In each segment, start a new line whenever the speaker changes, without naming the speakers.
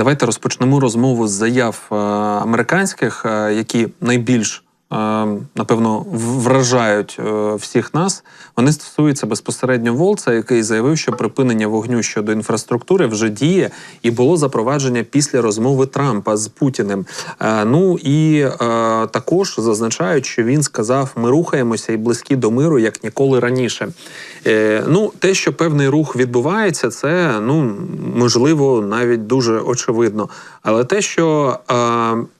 Давайте розпочнемо розмову з заяв е, американських, е, які найбільш напевно вражають е, всіх нас. Вони стосуються безпосередньо Волца, який заявив, що припинення вогню щодо інфраструктури вже діє і було запровадження після розмови Трампа з Путіним. Е, Ну і е, також зазначають, що він сказав: ми рухаємося і близькі до миру як ніколи раніше. Ну, те, що певний рух відбувається, це ну можливо навіть дуже очевидно. Але те, що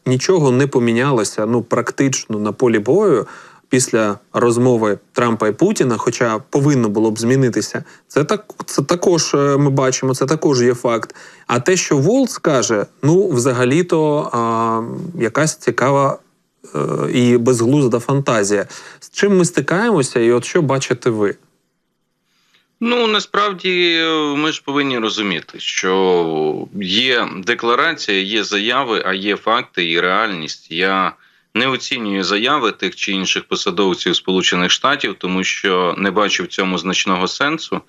нічого не помінялося, ну практично на полі бою. Після розмови Трампа і Путіна, хоча повинно було б змінитися, це так це також е, ми бачимо, це також є факт. А те, що Волц каже, ну взагалі-то а, якась цікава е, і безглузда фантазія. З чим ми стикаємося, і от що бачите ви?
Ну насправді е, ми ж повинні розуміти, що є декларація, є заяви, а є факти і реальність. Я не оцінюю заяви тих чи інших посадовців Сполучених Штатів, тому що не бачу в цьому значного сенсу.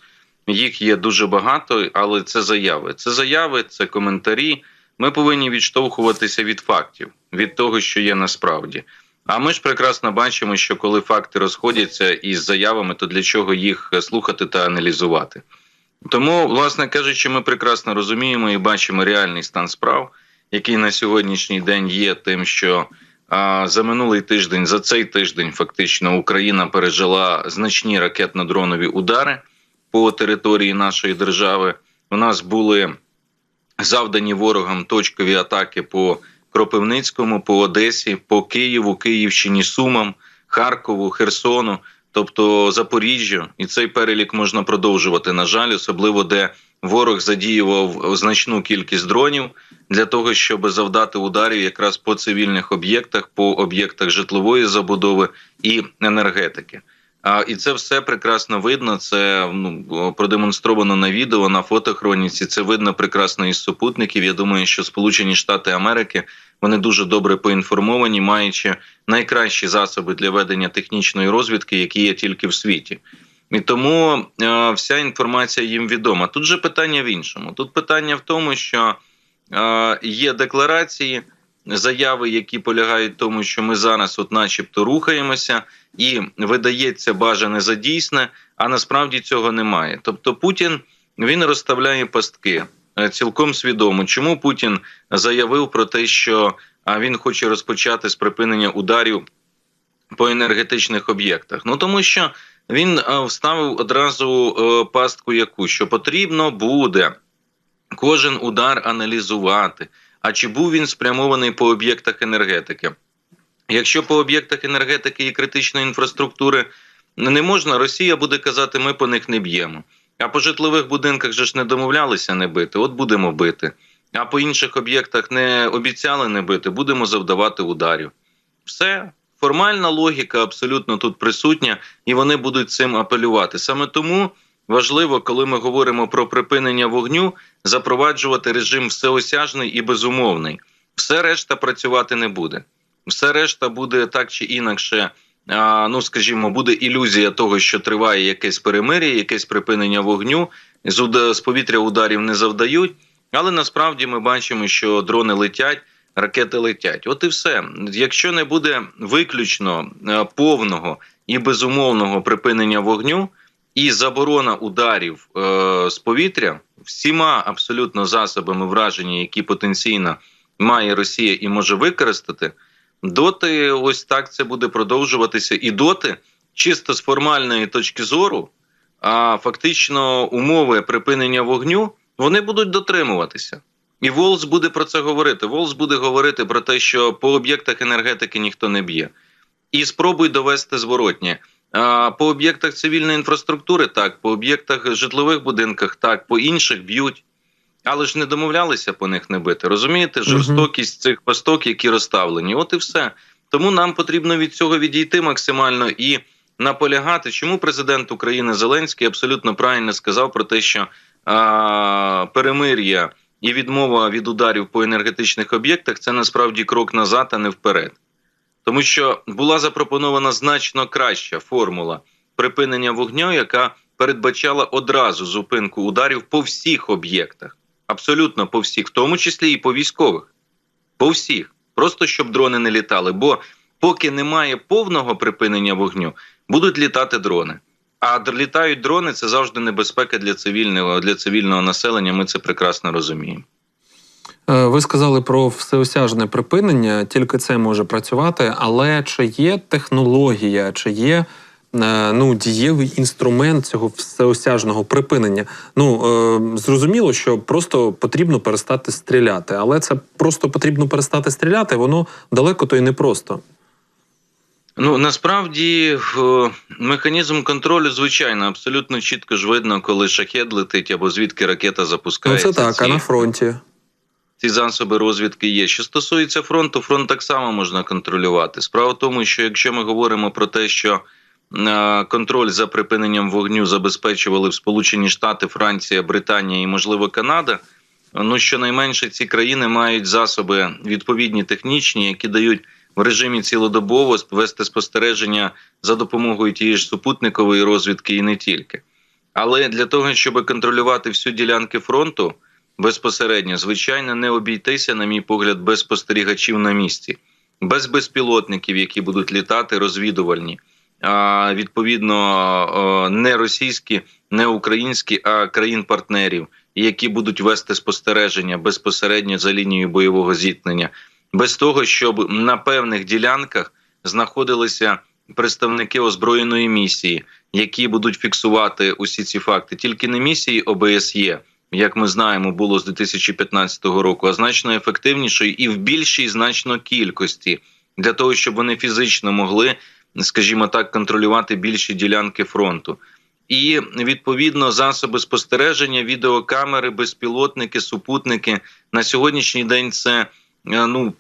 Їх є дуже багато, але це заяви. Це заяви, це коментарі. Ми повинні відштовхуватися від фактів, від того, що є насправді. А ми ж прекрасно бачимо, що коли факти розходяться із заявами, то для чого їх слухати та аналізувати. Тому, власне кажучи, ми прекрасно розуміємо і бачимо реальний стан справ, який на сьогоднішній день є тим, що за минулий тиждень, за цей тиждень, фактично, Україна пережила значні ракетно-дронові удари по території нашої держави. У нас були завдані ворогам точкові атаки по Кропивницькому, по Одесі, по Києву, Київщині, Сумам, Харкову, Херсону, тобто Запоріжжю. І цей перелік можна продовжувати. На жаль, особливо де ворог задіював значну кількість дронів для того, щоб завдати ударів якраз по цивільних об'єктах, по об'єктах житлової забудови і енергетики. А і це все прекрасно видно. Це ну продемонстровано на відео на фотохроніці. Це видно прекрасно із супутників. Я думаю, що Сполучені Штати Америки вони дуже добре поінформовані, маючи найкращі засоби для ведення технічної розвідки, які є тільки в світі. І тому е, вся інформація їм відома. Тут же питання в іншому. Тут питання в тому, що е, є декларації, заяви, які полягають в тому, що ми зараз, от, начебто, рухаємося, і видається бажане за дійсне, а насправді цього немає. Тобто, Путін він розставляє пастки е, цілком свідомо. Чому Путін заявив про те, що він хоче розпочати з припинення ударів по енергетичних об'єктах? Ну тому що він е, вставив одразу е, пастку, яку що потрібно буде кожен удар аналізувати. А чи був він спрямований по об'єктах енергетики? Якщо по об'єктах енергетики і критичної інфраструктури не можна, Росія буде казати, ми по них не б'ємо. А по житлових будинках же ж не домовлялися не бити, от будемо бити. А по інших об'єктах не обіцяли не бити, будемо завдавати ударів. Все, формальна логіка абсолютно тут присутня, і вони будуть цим апелювати. Саме тому важливо, коли ми говоримо про припинення вогню, запроваджувати режим всеосяжний і безумовний. Все решта працювати не буде. Все решта буде так чи інакше. Ну, скажімо, буде ілюзія того, що триває якесь перемир'я, якесь припинення вогню. З, повітря ударів не завдають, але насправді ми бачимо, що дрони летять, ракети летять. От і все. Якщо не буде виключно е, повного і безумовного припинення вогню і заборона ударів е, з повітря всіма абсолютно засобами враження, які потенційно має Росія і може використати. Доти, ось так це буде продовжуватися, і доти, чисто з формальної точки зору, а фактично умови припинення вогню вони будуть дотримуватися. І Волс буде про це говорити. Волс буде говорити про те, що по об'єктах енергетики ніхто не б'є. І спробуй довести зворотнє. А по об'єктах цивільної інфраструктури так, по об'єктах житлових будинках так, по інших б'ють. Але ж не домовлялися по них не бити. Розумієте, жорстокість цих пасток, які розставлені. От і все. Тому нам потрібно від цього відійти максимально і наполягати. Чому президент України Зеленський абсолютно правильно сказав про те, що а, перемир'я і відмова від ударів по енергетичних об'єктах це насправді крок назад, а не вперед. Тому що була запропонована значно краща формула припинення вогню, яка передбачала одразу зупинку ударів по всіх об'єктах Абсолютно по всіх, в тому числі і по військових. По всіх. Просто щоб дрони не літали. Бо поки немає повного припинення вогню, будуть літати дрони. А літають дрони це завжди небезпека для цивільного для цивільного населення. Ми це прекрасно розуміємо.
Е, Ви сказали про всеосяжне припинення, тільки це може працювати, але чи є технологія, чи є е, ну, дієвий інструмент цього всеосяжного припинення? Ну е, зрозуміло, що просто потрібно перестати стріляти, але це просто потрібно перестати стріляти, воно далеко то й не просто.
Ну насправді механізм контролю, звичайно, абсолютно чітко ж видно, коли шахет летить або звідки ракета
Ну це так, а на фронті.
Ці засоби розвідки є. Що стосується фронту, фронт так само можна контролювати. Справа в тому, що якщо ми говоримо про те, що е, контроль за припиненням вогню забезпечували в Сполучені Штати, Франція, Британія і, можливо, Канада. Ну щонайменше ці країни мають засоби відповідні технічні, які дають в режимі цілодобово вести спостереження за допомогою тієї ж супутникової розвідки і не тільки. Але для того, щоб контролювати всю ділянки фронту, безпосередньо, звичайно, не обійтися, на мій погляд, без спостерігачів на місці, без безпілотників, які будуть літати, розвідувальні. А, відповідно, не російські, не українські, а країн-партнерів, які будуть вести спостереження безпосередньо за лінією бойового зіткнення, без того, щоб на певних ділянках знаходилися представники озброєної місії, які будуть фіксувати усі ці факти, тільки не місії ОБСЄ, як ми знаємо, було з 2015 року, а значно ефективнішої і в більшій значно кількості для того, щоб вони фізично могли, скажімо так, контролювати більші ділянки фронту. І відповідно засоби спостереження, відеокамери, безпілотники, супутники на сьогоднішній день це е, ну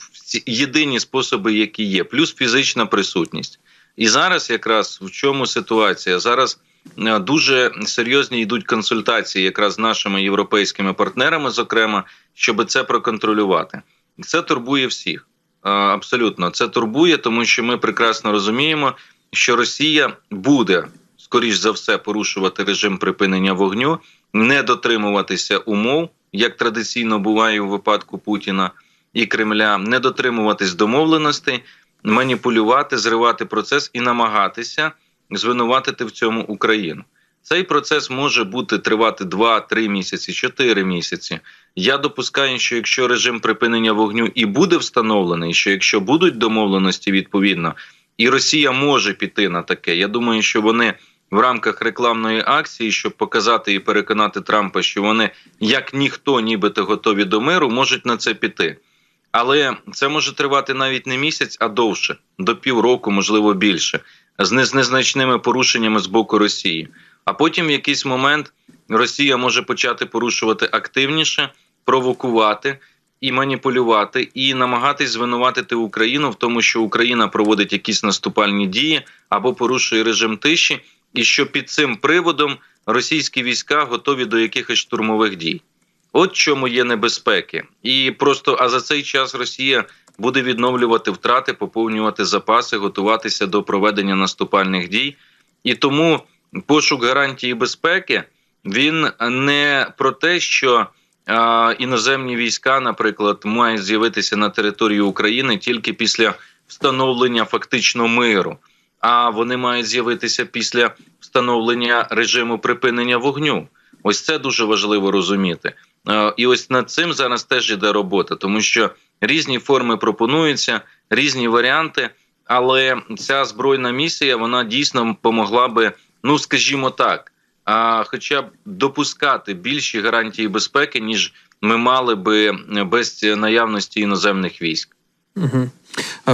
єдині способи, які є, плюс фізична присутність. І зараз якраз в чому ситуація? Зараз дуже серйозні йдуть консультації, якраз з нашими європейськими партнерами, зокрема, щоб це проконтролювати. Це турбує всіх. Е, Абсолютно, це турбує, тому що ми прекрасно розуміємо, що Росія буде скоріш за все порушувати режим припинення вогню, не дотримуватися умов, як традиційно буває у випадку Путіна і Кремля, не дотримуватись домовленостей, маніпулювати, зривати процес і намагатися звинуватити в цьому Україну. Цей процес може бути тривати 2-3 місяці, 4 місяці. Я допускаю, що якщо режим припинення вогню і буде встановлений, що якщо будуть домовленості відповідно, і Росія може піти на таке, я думаю, що вони в рамках рекламної акції, щоб показати і переконати Трампа, що вони як ніхто, нібито готові до миру, можуть на це піти. Але це може тривати навіть не місяць, а довше, до півроку, можливо, більше, з незначними порушеннями з боку Росії. А потім в якийсь момент Росія може почати порушувати активніше, провокувати і маніпулювати, і намагатись звинуватити Україну в тому, що Україна проводить якісь наступальні дії або порушує режим тиші, і що під цим приводом російські війська готові до якихось штурмових дій. От чому є небезпеки, і просто а за цей час Росія буде відновлювати втрати, поповнювати запаси, готуватися до проведення наступальних дій. І тому пошук гарантії безпеки він не про те, що а, іноземні війська, наприклад, мають з'явитися на території України тільки після встановлення фактично миру, а вони мають з'явитися після встановлення режиму припинення вогню. Ось це дуже важливо розуміти. І ось над цим зараз теж іде робота, тому що різні форми пропонуються, різні варіанти. Але ця збройна місія вона дійсно помогла би, ну скажімо так, а, хоча б допускати більші гарантії безпеки, ніж ми мали би без наявності іноземних військ.
Угу.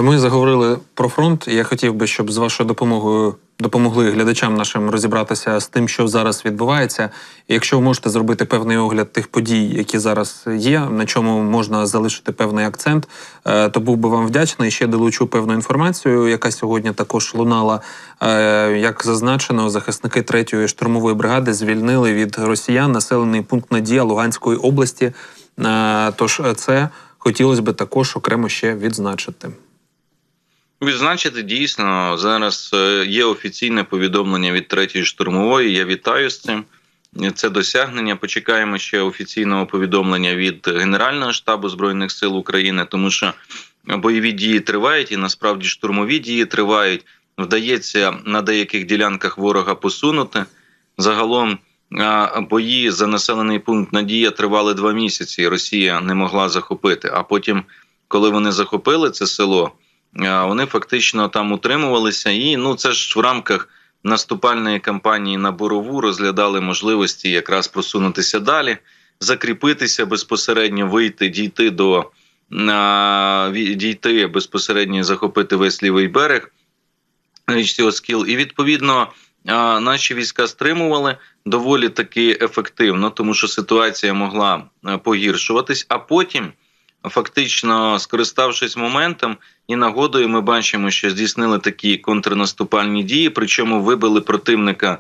Ми заговорили про фронт. Я хотів би, щоб з вашою допомогою допомогли глядачам нашим розібратися з тим, що зараз відбувається. Якщо ви можете зробити певний огляд тих подій, які зараз є, на чому можна залишити певний акцент, е, то був би вам вдячний. Ще долучу певну інформацію, яка сьогодні також лунала. Е, Як зазначено, захисники третьої штурмової бригади звільнили від росіян населений пункт Надія Луганської області. Тож це хотілося б також окремо ще відзначити.
Відзначити дійсно зараз е, є офіційне повідомлення від третьої штурмової. Я вітаю з цим. це досягнення. Почекаємо ще офіційного повідомлення від Генерального штабу збройних сил України, тому що бойові дії тривають, і насправді штурмові дії тривають. Вдається на деяких ділянках ворога посунути. Загалом бої за населений пункт Надія тривали два місяці. і Росія не могла захопити. А потім, коли вони захопили це село, вони фактично там утримувалися. І ну це ж в рамках наступальної кампанії на Борову розглядали можливості якраз просунутися далі, закріпитися безпосередньо, вийти, дійти до дійти безпосередньо, захопити весь лівий берег річці Оскіл. І відповідно наші війська стримували доволі таки ефективно, тому що ситуація могла е, погіршуватись. А потім, фактично, скориставшись моментом і нагодою, ми бачимо, що здійснили такі контрнаступальні дії, причому вибили противника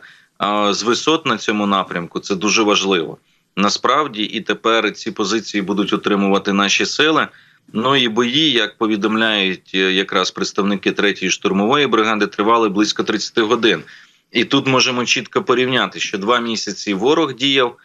з висот на цьому напрямку. Це дуже важливо. Насправді, і тепер ці позиції будуть отримувати наші сили. Ну і бої, як повідомляють е, якраз представники третьої штурмової бригади, тривали близько 30 годин. І тут можемо чітко порівняти, що два місяці ворог діяв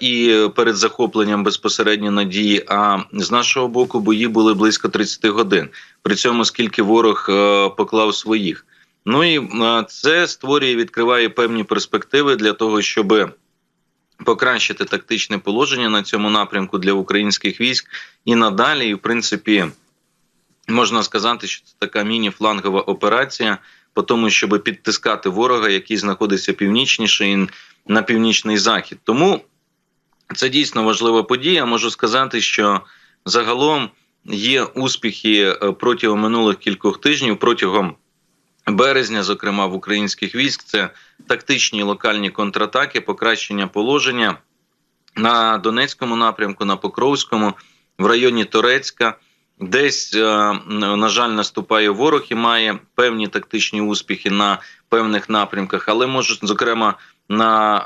і перед захопленням безпосередньо надії. А з нашого боку бої були близько 30 годин. При цьому скільки ворог е, поклав своїх. Ну і е, це створює, відкриває певні перспективи для того, щоб покращити тактичне положення на цьому напрямку для українських військ і надалі, і в принципі, можна сказати, що це така міні-флангова операція по тому, щоб підтискати ворога, який знаходиться північніше і на північний захід. Тому це дійсно важлива подія. Можу сказати, що загалом є успіхи е, протягом минулих кількох тижнів, протягом березня, зокрема в українських військ, це тактичні локальні контратаки, покращення положення на Донецькому напрямку, на Покровському, в районі Торецька. Десь, е, на жаль, наступає ворог і має певні тактичні успіхи на певних напрямках, але може, зокрема, на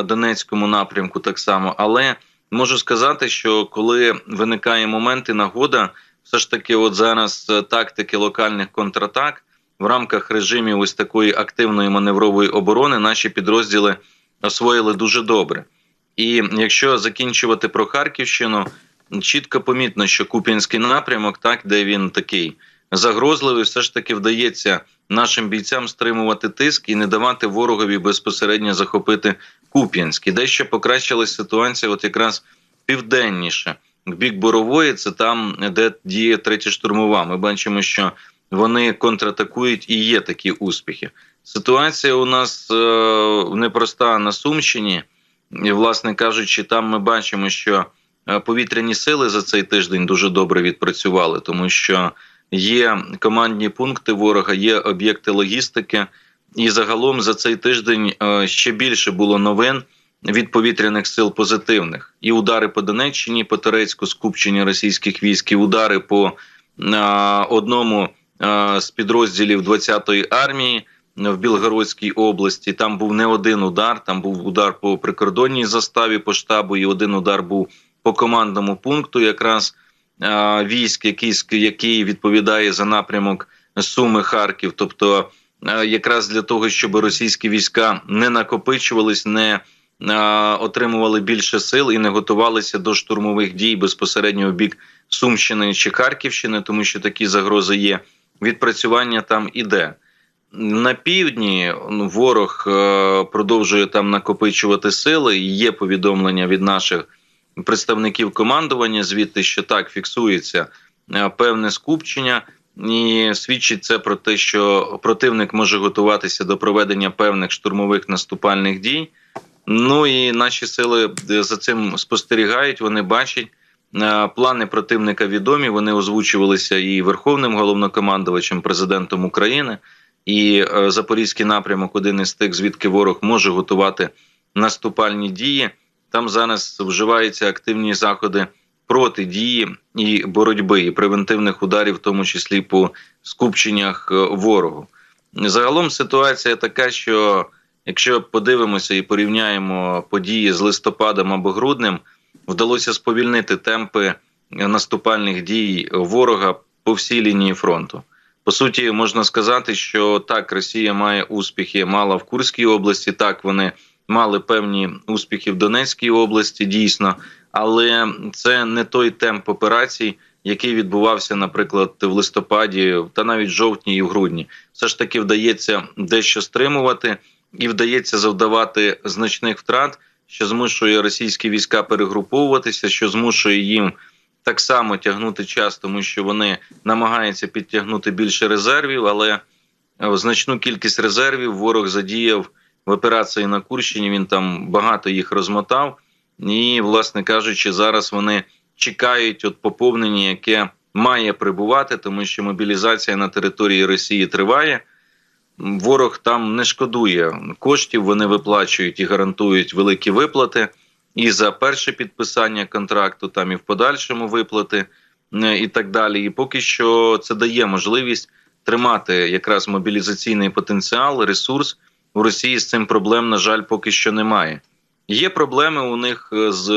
е, Донецькому напрямку так само. Але можу сказати, що коли виникає момент і нагода, все ж таки, от зараз е, тактики локальних контратак в рамках режимів ось такої активної маневрової оборони наші підрозділи освоїли дуже добре. І якщо закінчувати про Харківщину, чітко помітно, що Куп'янський напрямок, так де він такий загрозливий, все ж таки вдається нашим бійцям стримувати тиск і не давати ворогові безпосередньо захопити Куп'янський. Дещо покращилась ситуація, от якраз південніше, в бік Борової, це там, де діє третя штурмова. Ми бачимо, що вони контратакують і є такі успіхи. Ситуація у нас е, непроста на Сумщині, і, власне кажучи, там ми бачимо, що повітряні сили за цей тиждень дуже добре відпрацювали, тому що є командні пункти ворога, є об'єкти логістики, і загалом за цей тиждень е, ще більше було новин від повітряних сил позитивних. І удари по Донеччині, по Турецьку, скупчення російських військ, і удари по е, одному е, з підрозділів 20-ї армії в Білгородській області. Там був не один удар, там був удар по прикордонній заставі по штабу, і один удар був по командному пункту, якраз військ, який, який відповідає за напрямок Суми Харків. Тобто, якраз для того, щоб російські війська не накопичувались, не отримували більше сил і не готувалися до штурмових дій безпосередньо в бік Сумщини чи Харківщини, тому що такі загрози є. Відпрацювання там іде. На півдні ну, ворог е, продовжує там накопичувати сили. Є повідомлення від наших представників командування звідти, що так фіксується е, певне скупчення, і свідчить це про те, що противник може готуватися до проведення певних штурмових наступальних дій. Ну і наші сили е, за цим спостерігають. Вони бачать. Е, Плани противника відомі. Вони озвучувалися і Верховним головнокомандувачем, президентом України. І Запорізький напрямок один із тих, звідки ворог може готувати наступальні дії. Там зараз вживаються активні заходи протидії і боротьби, і превентивних ударів, в тому числі по скупченнях е, ворогу. Загалом ситуація така, що якщо подивимося і порівняємо події з листопадом або груднем, вдалося сповільнити темпи наступальних дій ворога по всій лінії фронту. По суті, можна сказати, що так, Росія має успіхи, мала в Курській області. Так вони мали певні успіхи в Донецькій області, дійсно, але це не той темп операцій, який відбувався, наприклад, в листопаді та навіть в жовтні і в грудні. Все ж таки вдається дещо стримувати і вдається завдавати значних втрат, що змушує російські війська перегруповуватися, що змушує їм так само тягнути час, тому що вони намагаються підтягнути більше резервів, але е, значну кількість резервів ворог задіяв в операції на Курщині. Він там багато їх розмотав, і, власне кажучи, зараз вони чекають от поповнення, яке має прибувати, тому що мобілізація на території Росії триває. Ворог там не шкодує коштів, вони виплачують і гарантують великі виплати і за перше підписання контракту, там і в подальшому виплати, е, і так далі. І поки що це дає можливість тримати якраз мобілізаційний потенціал, ресурс у Росії з цим проблем, на жаль, поки що немає. Є проблеми у них е, з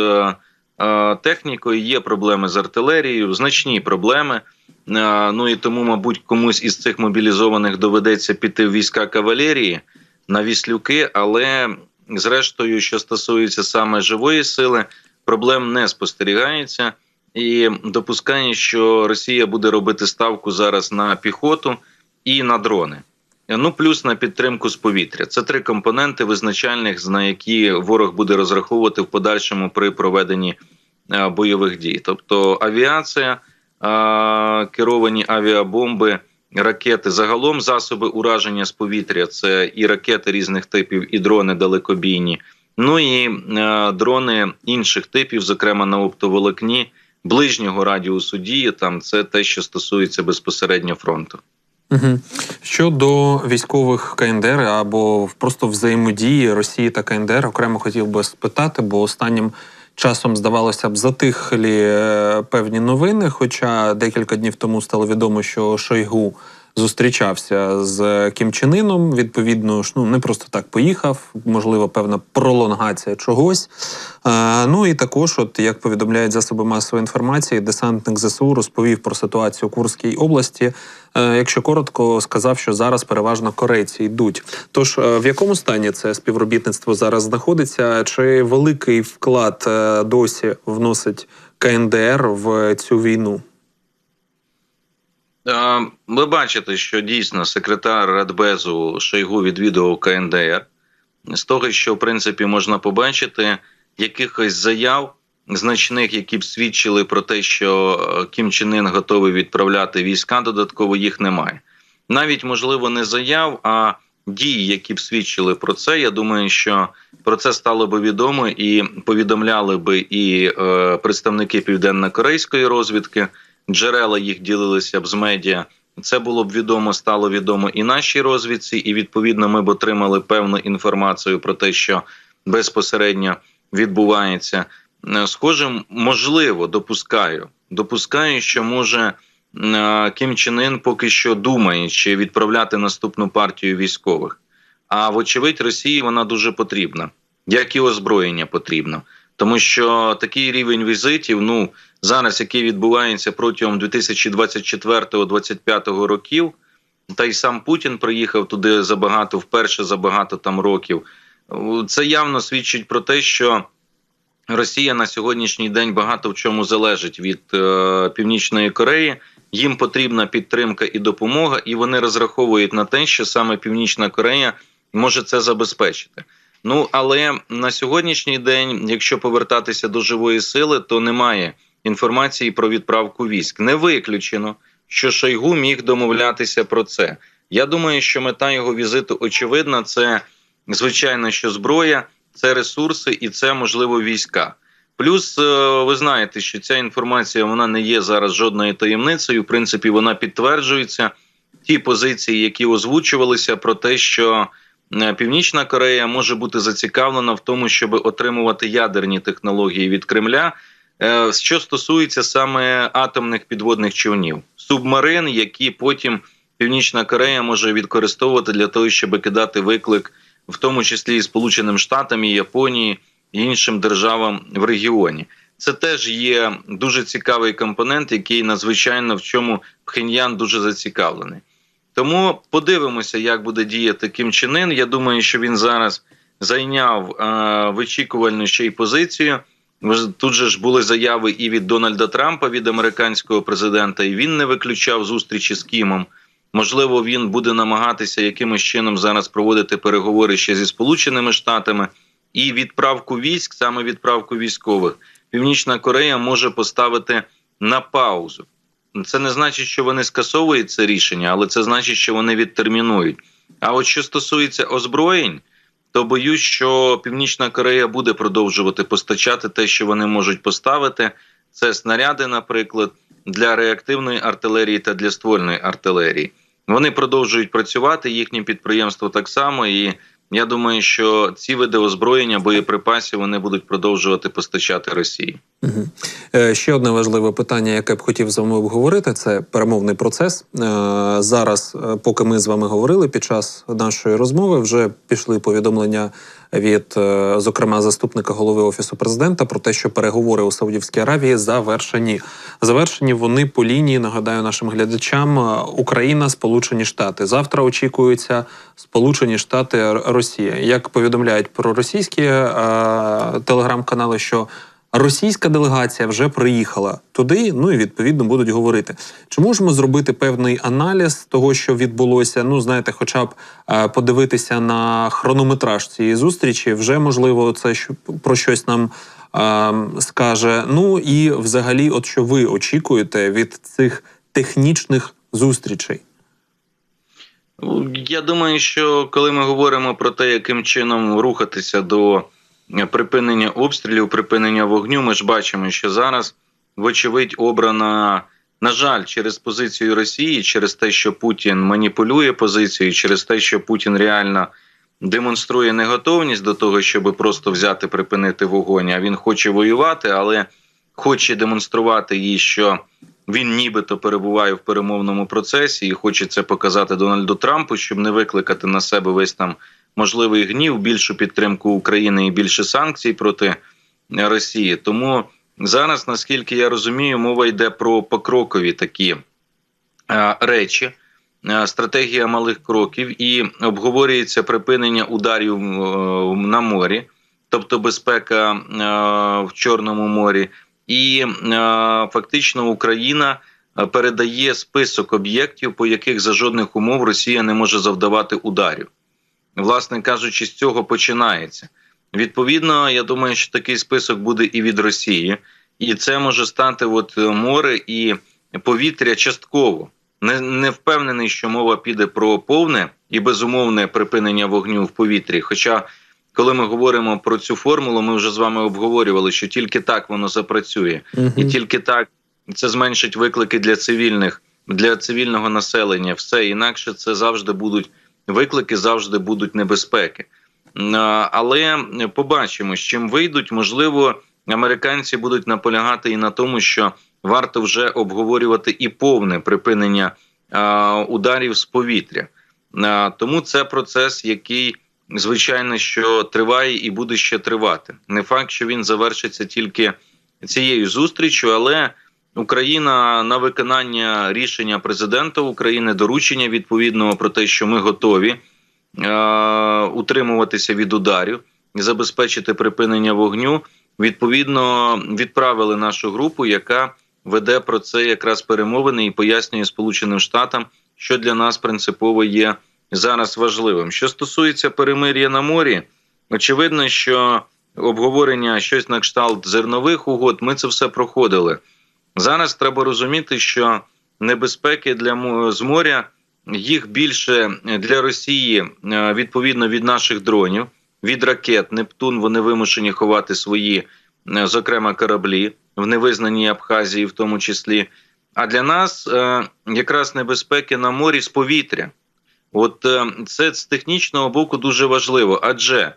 е, технікою, є проблеми з артилерією, значні проблеми. Е, Ну і тому, мабуть, комусь із цих мобілізованих доведеться піти в війська кавалерії на віслюки, але зрештою, що стосується саме живої сили, проблем не спостерігається. І допускає, що Росія буде робити ставку зараз на піхоту і на дрони. Ну плюс на підтримку з повітря. Це три компоненти визначальних, на які ворог буде розраховувати в подальшому при проведенні е, бойових дій. Тобто авіація, е, керовані авіабомби, ракети, загалом засоби ураження з повітря. Це і ракети різних типів, і дрони далекобійні. Ну і е, дрони інших типів, зокрема на оптоволокні, ближнього радіусу дії. Там це те, що стосується безпосередньо фронту.
Щодо військових КНДР або просто взаємодії Росії та КНДР, окремо хотів би спитати, бо останнім часом здавалося б затихлі е, певні новини. Хоча декілька днів тому стало відомо, що Шойгу зустрічався з Кім Чен Іном, Відповідно, ну не просто так поїхав, можливо, певна пролонгація чогось. Е, ну і також, от як повідомляють засоби масової інформації, десантник ЗСУ розповів про ситуацію у Курській області. Е, якщо коротко, сказав, що зараз переважно корейці йдуть. Тож е, в якому стані це співробітництво зараз знаходиться? Чи великий вклад е, досі вносить КНДР в цю війну?
Ви бачите, що дійсно секретар Радбезу Шойгу відвідував КНДР. З того, що в принципі можна побачити, якихось заяв значних, які б свідчили про те, що е, Кім Чен Ін готовий відправляти війська, додатково їх немає. Навіть можливо не заяв, а дії, які б свідчили про це. Я думаю, що про це стало би відомо і повідомляли би і е, представники південно-корейської розвідки. Джерела їх ділилися б з медіа. Це було б відомо, стало відомо і нашій розвідці, і відповідно ми б отримали певну інформацію про те, що безпосередньо відбувається. Е, Схоже, можливо, допускаю. Допускаю, що може е, Кім Чен Ін поки що думає, чи відправляти наступну партію військових. А вочевидь, Росії вона дуже потрібна, як і озброєння потрібно. Тому що такий рівень візитів, ну зараз, який відбувається протягом 2024-2025 років, та й сам Путін приїхав туди забагато, вперше за багато там років. Це явно свідчить про те, що Росія на сьогоднішній день багато в чому залежить від е, Північної Кореї. Їм потрібна підтримка і допомога, і вони розраховують на те, що саме Північна Корея може це забезпечити. Ну але на сьогоднішній день, якщо повертатися до живої сили, то немає інформації про відправку військ. Не виключено, що Шойгу міг домовлятися про це. Я думаю, що мета його візиту очевидна. Це звичайно, що зброя, це ресурси і це можливо війська. Плюс е, ви знаєте, що ця інформація вона не є зараз жодною таємницею. В принципі, вона підтверджується. Ті позиції, які озвучувалися, про те, що е, Північна Корея може бути зацікавлена в тому, щоб отримувати ядерні технології від Кремля. Е, Що стосується саме атомних підводних човнів, субмарин, які потім Північна Корея може використовувати для того, щоб кидати виклик, в тому числі і Сполученим Штатам, і Японії і іншим державам в регіоні. Це теж є дуже цікавий компонент, який надзвичайно в чому Пхеньян дуже зацікавлений. Тому подивимося, як буде діяти Кім Чен Ін. Я думаю, що він зараз зайняв е, вичікувальну ще й позицію. Тут же ж були заяви і від Дональда Трампа, від американського президента, і він не виключав зустрічі з Кімом. Можливо, він буде намагатися якимось чином зараз проводити переговори ще зі Сполученими Штатами і відправку військ, саме відправку військових, Північна Корея може поставити на паузу. Це не значить, що вони скасовують це рішення, але це значить, що вони відтермінують. А от що стосується озброєнь, то боюсь, що Північна Корея буде продовжувати постачати те, що вони можуть поставити. Це снаряди, наприклад, для реактивної артилерії та для ствольної артилерії. Вони продовжують працювати, їхнє підприємство так само. І я думаю, що ці види озброєння, боєприпасів вони будуть продовжувати постачати Росії.
Е, Ще одне важливе питання, яке б хотів з вами обговорити, це перемовний процес. Е, Зараз, е, поки ми з вами говорили, під час нашої розмови вже пішли повідомлення від, е, зокрема, заступника голови офісу президента про те, що переговори у Саудівській Аравії завершені. Завершені вони по лінії. Нагадаю нашим глядачам: е, Україна, Сполучені Штати. Завтра очікуються Сполучені Штати Росія. Як повідомляють про російські е, телеграм-канали, що Російська делегація вже приїхала туди, ну і відповідно будуть говорити. Чи можемо зробити певний аналіз того, що відбулося? Ну, знаєте, хоча б е, подивитися на хронометраж цієї зустрічі, вже можливо, це про щось нам е, скаже. Ну і взагалі, от що ви очікуєте від цих технічних зустрічей?
Ну, Я думаю, що коли ми говоримо про те, яким чином рухатися до припинення обстрілів, припинення вогню, ми ж бачимо, що зараз, вочевидь, обрана, на жаль, через позицію Росії, через те, що Путін маніпулює позицією, через те, що Путін реально демонструє неготовність до того, щоб просто взяти, припинити вогонь. А він хоче воювати, але хоче демонструвати їй, що він нібито перебуває в перемовному процесі і хоче це показати Дональду Трампу, щоб не викликати на себе весь там можливий гнів, більшу підтримку України і більше санкцій проти Росії. Тому зараз, наскільки я розумію, мова йде про покрокові такі е, речі. е, Стратегія малих кроків і обговорюється припинення ударів е, на морі, тобто безпека в Чорному морі, і фактично Україна передає список об'єктів, по яких за жодних умов Росія не може завдавати ударів. Власне кажучи, з цього починається. Відповідно, я думаю, що такий список буде і від Росії, і це може стати от е, море і повітря частково. Не, не впевнений, що мова піде про повне і безумовне припинення вогню в повітрі. Хоча, коли ми говоримо про цю формулу, ми вже з вами обговорювали, що тільки так воно запрацює, і тільки так це зменшить виклики для цивільних, для цивільного населення. Все інакше це завжди будуть виклики, завжди будуть небезпеки. Але побачимо, з чим вийдуть. Можливо, американці будуть наполягати і на тому, що варто вже обговорювати і повне припинення ударів з повітря. Тому це процес, який звичайно що триває і буде ще тривати. Не факт, що він завершиться тільки цією зустрічю, але Україна на виконання рішення президента України, доручення відповідного про те, що ми готові е, утримуватися від ударів і забезпечити припинення вогню. Відповідно, відправили нашу групу, яка веде про це якраз перемовини і пояснює Сполученим Штатам, що для нас принципово є зараз важливим. Що стосується перемир'я на морі, очевидно, що обговорення щось на кшталт зернових угод, ми це все проходили. Зараз треба розуміти, що небезпеки для з моря їх більше для Росії е, відповідно від наших дронів, від ракет Нептун. Вони вимушені ховати свої, е, зокрема, кораблі в невизнаній Абхазії, в тому числі. А для нас е, якраз небезпеки на морі з повітря. От е, це з технічного боку дуже важливо, адже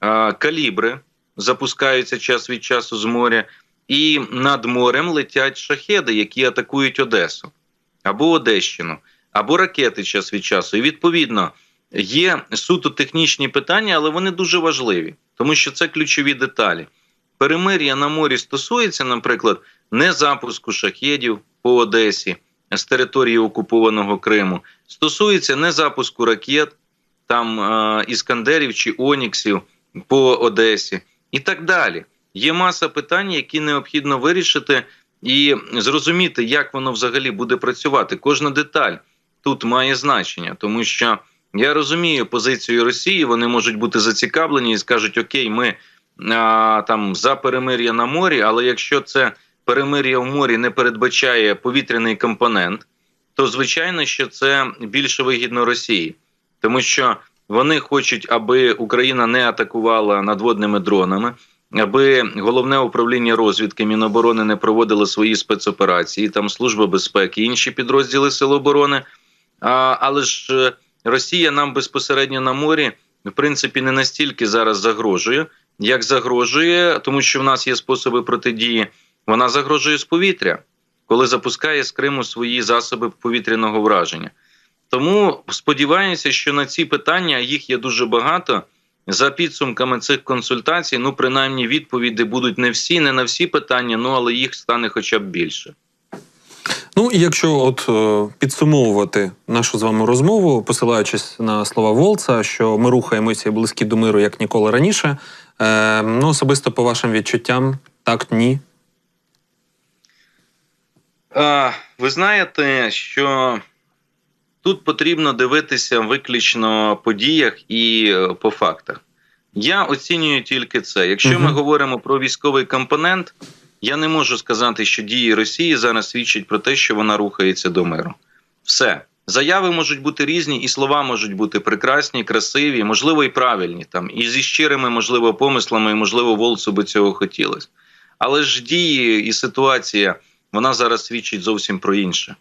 е, калібри запускаються час від часу з моря, і над морем летять шахеди, які атакують Одесу або Одещину, або ракети час від часу. І відповідно є суто технічні питання, але вони дуже важливі, тому що це ключові деталі. Перемир'я на морі стосується, наприклад, не запуску шахедів по Одесі з території окупованого Криму, стосується не запуску ракет там е, іскандерів чи Оніксів по Одесі і так далі. Є маса питань, які необхідно вирішити і зрозуміти, як воно взагалі буде працювати. Кожна деталь тут має значення, тому що я розумію позицію Росії. Вони можуть бути зацікавлені і скажуть: Окей, ми а, там за перемир'я на морі, але якщо це перемир'я в морі не передбачає повітряний компонент, то звичайно, що це більше вигідно Росії, тому що вони хочуть, аби Україна не атакувала надводними дронами, аби головне управління розвідки Міноборони не проводило свої спецоперації, там служба безпеки, інші підрозділи Сил оборони. А, але ж е, Росія нам безпосередньо на морі, в принципі, не настільки зараз загрожує, як загрожує, тому що в нас є способи протидії. Вона загрожує з повітря, коли запускає з Криму свої засоби повітряного враження. Тому сподіваюся, що на ці питання їх є дуже багато. За підсумками цих консультацій, ну принаймні відповіді будуть не всі, не на всі питання, ну але їх стане хоча б більше.
Ну і якщо от е, підсумовувати нашу з вами розмову, посилаючись на слова Волца, що ми рухаємося близькі до миру як ніколи раніше. Е, ну, особисто по вашим відчуттям, так, ні.
А, ви знаєте, що тут потрібно дивитися виключно по діях і е, по фактах. Я оцінюю тільки це. Якщо ми говоримо про військовий компонент, я не можу сказати, що дії Росії зараз свідчать про те, що вона рухається до миру. Все. Заяви можуть бути різні, і слова можуть бути прекрасні, красиві, можливо, і правильні, там, і зі щирими, можливо, помислами, і, можливо, Волцу би цього хотілося. Але ж дії і ситуація, вона зараз свідчить зовсім про інше.